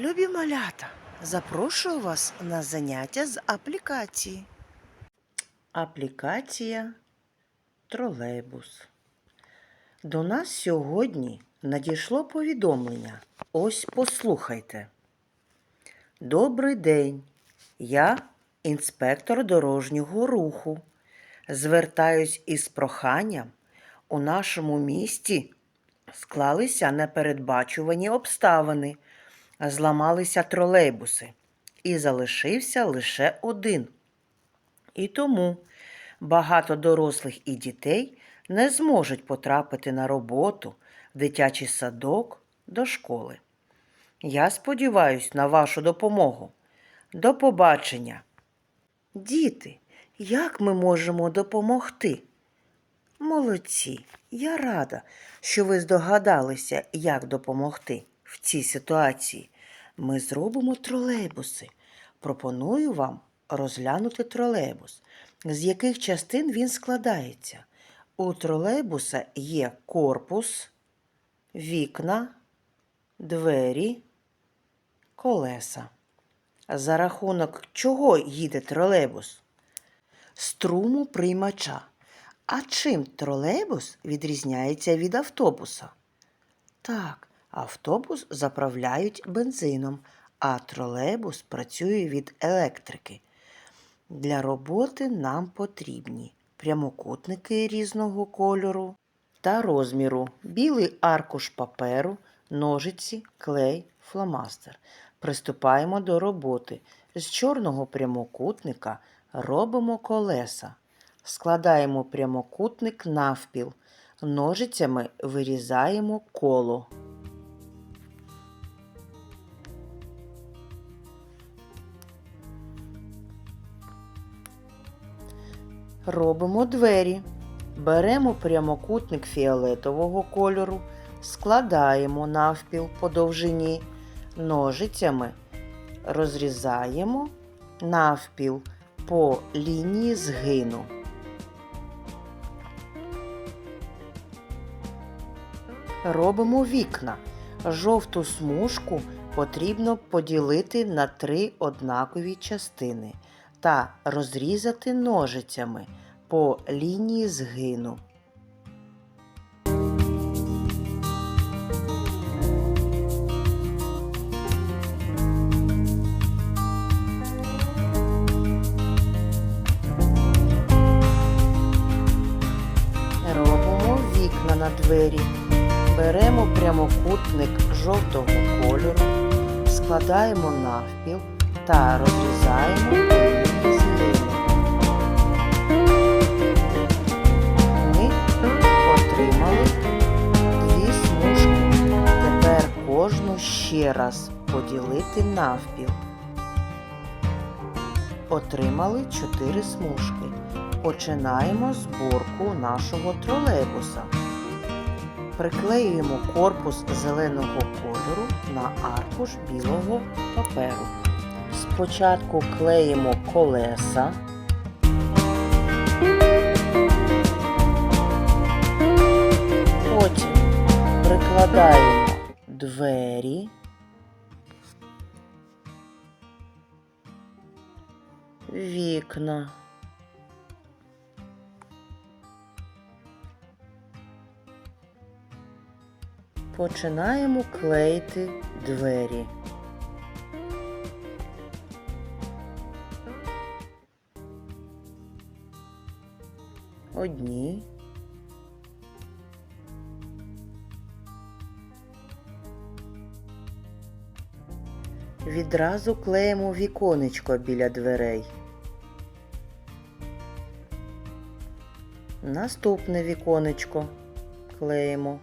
Любі малята, запрошую вас на заняття з аплікації. Аплікація тролейбус. До нас сьогодні надійшло повідомлення. Ось послухайте. Добрий день. Я інспектор дорожнього руху. Звертаюсь із проханням. У нашому місті склалися непередбачувані обставини, зламалися тролейбуси, і залишився лише один. І тому багато дорослих і дітей не зможуть потрапити на роботу, в дитячий садок, до школи. Я сподіваюсь на вашу допомогу. До побачення. Діти, як ми можемо допомогти? Молодці, я рада, що ви здогадалися, як допомогти в цій ситуації. Ми зробимо тролейбуси. Пропоную вам розглянути тролейбус, з яких частин він складається. У тролейбуса є корпус, вікна, двері, колеса. За рахунок чого їде тролейбус? Струму приймача. А чим тролейбус відрізняється від автобуса? Так, автобус заправляють бензином, а тролейбус працює від електрики. Для роботи нам потрібні прямокутники різного кольору та розміру, білий аркуш паперу, ножиці, клей, фломастер. Приступаємо до роботи. З чорного прямокутника робимо колеса. Складаємо прямокутник навпіл. Ножицями вирізаємо коло. Робимо двері. Беремо прямокутник фіолетового кольору, складаємо навпіл по довжині, ножицями розрізаємо навпіл по лінії згину. Робимо вікна. Жовту смужку потрібно поділити на три однакові частини та розрізати ножицями по лінії згину. Робимо вікна на двері. Беремо прямокутник жовтого кольору, складаємо навпіл та розрізаємо. Ми отримали дві смужки. Тепер кожну ще раз поділити навпіл. Отримали чотири смужки. Починаємо зборку нашого тролейбуса. Приклеюємо корпус зеленого кольору на аркуш білого паперу. Спочатку клеїмо колеса. Потім прикладаємо двері. Вікна. Починаємо клеїти двері. Одні. Відразу клеїмо віконечко біля дверей. Наступне віконечко клеїмо.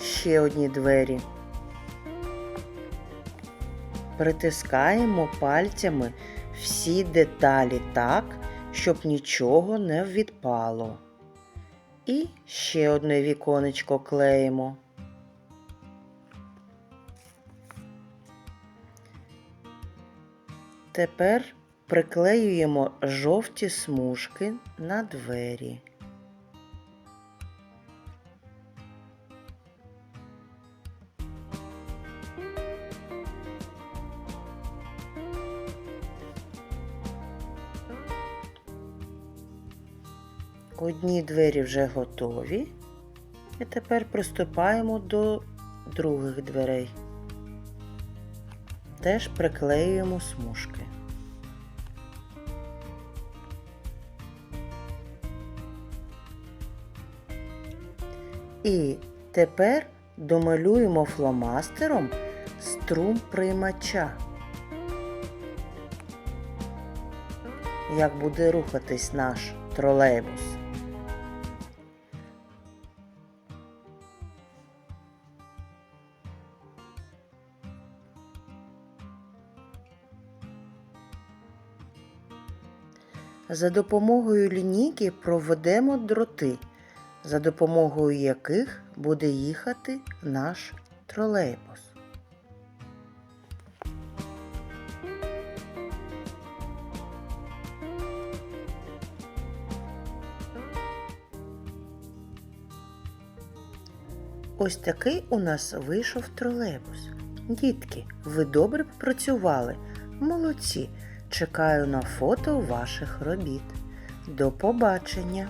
Ще одні двері. Притискаємо пальцями всі деталі так, щоб нічого не відпало. І ще одне віконечко клеїмо. Тепер приклеюємо жовті смужки на двері. Одні двері вже готові. І тепер приступаємо до других дверей. Теж приклеюємо смужки. І тепер домалюємо фломастером струм приймача. Як буде рухатись наш тролейбус. За допомогою лінійки проведемо дроти, за допомогою яких буде їхати наш тролейбус. Ось такий у нас вийшов тролейбус. Дітки, ви добре попрацювали. Молодці. Чекаю на фото ваших робіт. До побачення!